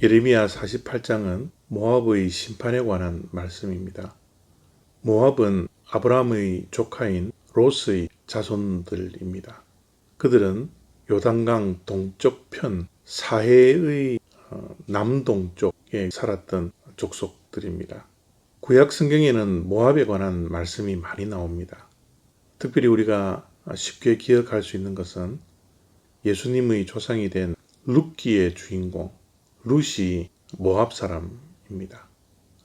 예레미야 48장은 모압의 심판에 관한 말씀입니다. 모압은 아브라함의 조카인 로스의 자손들입니다. 그들은 요단강 동쪽 편 사해의 어, 남동쪽에 살았던 족속들입니다. 구약 성경에는 모압에 관한 말씀이 많이 나옵니다. 특별히 우리가 쉽게 기억할 수 있는 것은 예수님의 조상이 된 룻기의 주인공 룻이 모압 사람입니다.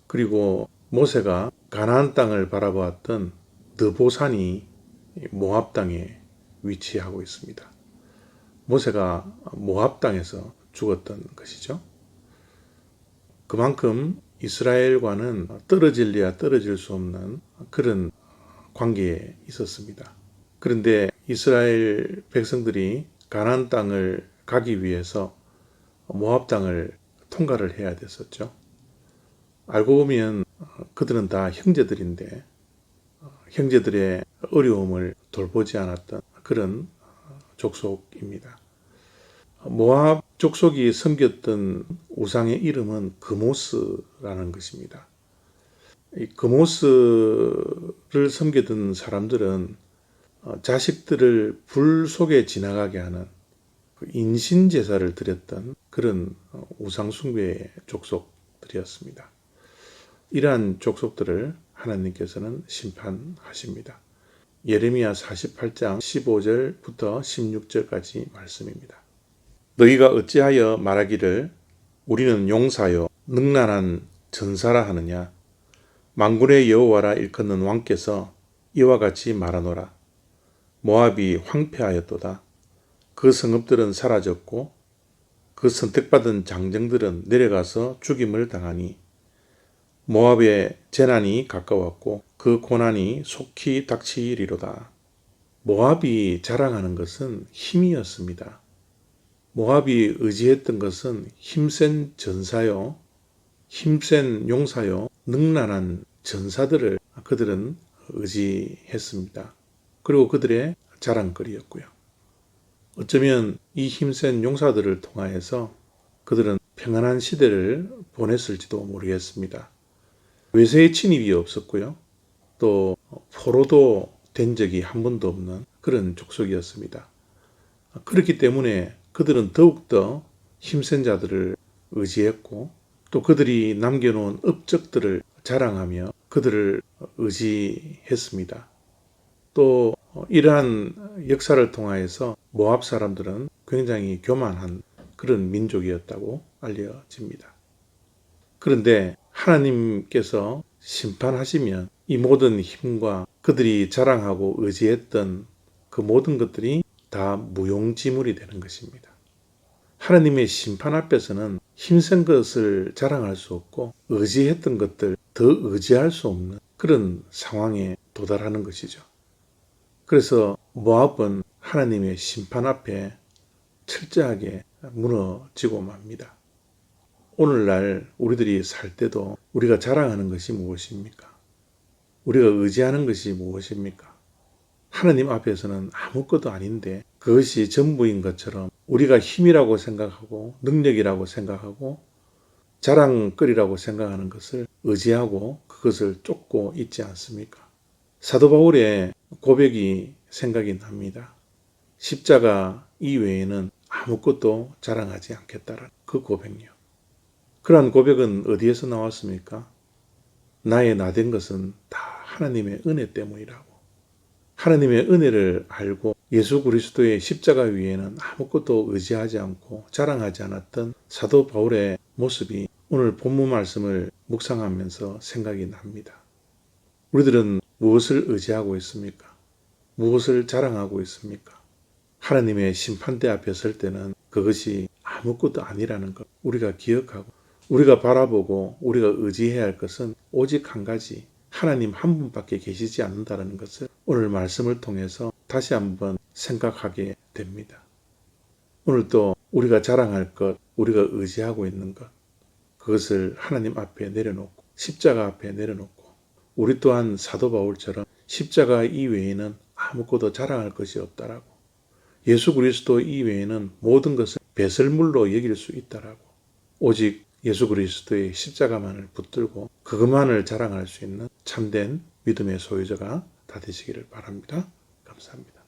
그리고 모세가 가나안 땅을 바라보았던 느보산이 모압 땅에 위치하고 있습니다. 모세가 모압 땅에서 죽었던 것이죠. 그만큼 이스라엘과는 떨어질래야 떨어질 수 없는 그런 관계에 있었습니다. 그런데 이스라엘 백성들이 가나안 땅을 가기 위해서 모압 땅을 통과를 해야 됐었죠. 알고 보면 그들은 다 형제들인데 형제들의 어려움을 돌보지 않았던 그런 족속입니다. 모압 족속이 섬겼던 우상의 이름은 그모스라는 것입니다. 이 그모스를 섬기던 사람들은 자식들을 불 속에 지나가게 하는 인신 제사를 드렸던 그런 우상 숭배의 족속들이었습니다. 이러한 족속들을 하나님께서는 심판하십니다. 예레미야 48장 15절부터 16절까지 말씀입니다. 너희가 어찌하여 말하기를 우리는 용사요 능란한 전사라 하느냐 만군의 여호와라 일컫는 왕께서 이와 같이 말하노라 모압이 황폐하였도다 그 성읍들은 사라졌고 그 선택받은 장정들은 내려가서 죽임을 당하니 모압의 재난이 가까웠고 그 고난이 속히 닥치리로다. 모압이 자랑하는 것은 힘이었습니다. 모압이 의지했던 것은 힘센 전사요, 힘센 용사요, 능란한 전사들을 그들은 의지했습니다. 그리고 그들의 자랑거리였고요. 어쩌면 이 힘센 용사들을 통하여서 그들은 평안한 시대를 보냈을지도 모르겠습니다. 외세의 침입이 없었고요. 또 포로도 된 적이 한 번도 없는 그런 족속이었습니다. 그렇기 때문에 그들은 더욱더 힘센 자들을 의지했고 또 그들이 남겨놓은 업적들을 자랑하며 그들을 의지했습니다. 또 이러한 역사를 통하여서 모압 사람들은 굉장히 교만한 그런 민족이었다고 알려집니다. 그런데 하나님께서 심판하시면 이 모든 힘과 그들이 자랑하고 의지했던 그 모든 것들이 다 무용지물이 되는 것입니다. 하나님의 심판 앞에서는 힘센 것을 자랑할 수 없고 의지했던 것들 더 의지할 수 없는 그런 상황에 도달하는 것이죠. 그래서 모압은 하나님의 심판 앞에 철저하게 무너지고 맙니다. 오늘날 우리들이 살 때도 우리가 자랑하는 것이 무엇입니까? 우리가 의지하는 것이 무엇입니까? 하나님 앞에서는 아무것도 아닌데 그것이 전부인 것처럼 우리가 힘이라고 생각하고 능력이라고 생각하고 자랑거리라고 생각하는 것을 의지하고 그것을 쫓고 있지 않습니까? 사도 바울의 고백이 생각이 납니다. 십자가 이외에는 아무것도 자랑하지 않겠다는 그 고백이요. 그러한 고백은 어디에서 나왔습니까? 나의 나 된 것은 다 하나님의 은혜 때문이라고. 하나님의 은혜를 알고 예수 그리스도의 십자가 위에는 아무것도 의지하지 않고 자랑하지 않았던 사도 바울의 모습이 오늘 본문 말씀을 묵상하면서 생각이 납니다. 우리들은 무엇을 의지하고 있습니까? 무엇을 자랑하고 있습니까? 하나님의 심판대 앞에 설 때는 그것이 아무것도 아니라는 것 우리가 기억하고 우리가 바라보고 우리가 의지해야 할 것은 오직 한 가지 하나님 한 분밖에 계시지 않는다는 것을 오늘 말씀을 통해서 다시 한번 생각하게 됩니다. 오늘도 우리가 자랑할 것, 우리가 의지하고 있는 것, 그것을 하나님 앞에 내려놓고 십자가 앞에 내려놓고 우리 또한 사도 바울처럼 십자가 이외에는 아무것도 자랑할 것이 없다라고 예수 그리스도 이외에는 모든 것을 배설물로 여길 수 있다라고 오직 예수 그리스도의 십자가만을 붙들고 그것만을 자랑할 수 있는 참된 믿음의 소유자가 다 되시기를 바랍니다. 감사합니다.